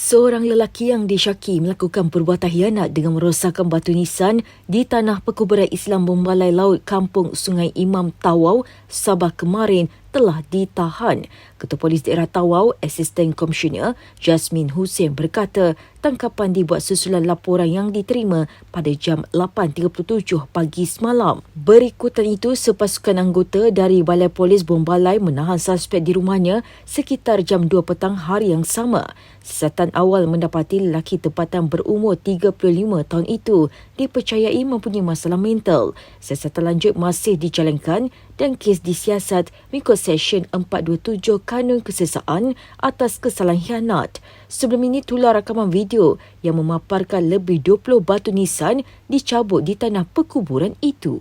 Seorang lelaki yang disyaki melakukan perbuatan hianat dengan merosakkan batu nisan di tanah perkuburan Islam Bombalai Laut Kampung Sungai Imam Tawau, Sabah kemarin telah ditahan. Ketua Polis Daerah Tawau, Asisten Komisioner Jasmine Hussein berkata tangkapan dibuat susulan laporan yang diterima pada jam 8.37 pagi semalam. Berikutan itu, sepasukan anggota dari Balai Polis Bombalai menahan suspek di rumahnya sekitar jam 2 petang hari yang sama. Siasatan awal mendapati lelaki tempatan berumur 35 tahun itu dipercayai mempunyai masalah mental. Siasatan lanjut masih dijalankan dan kes disiasat mengikut Seksyen 427 Kanun Kesesaan atas kesalahan hianat. Sebelum ini tular rakaman video yang memaparkan lebih 20 batu nisan dicabut di tanah perkuburan itu.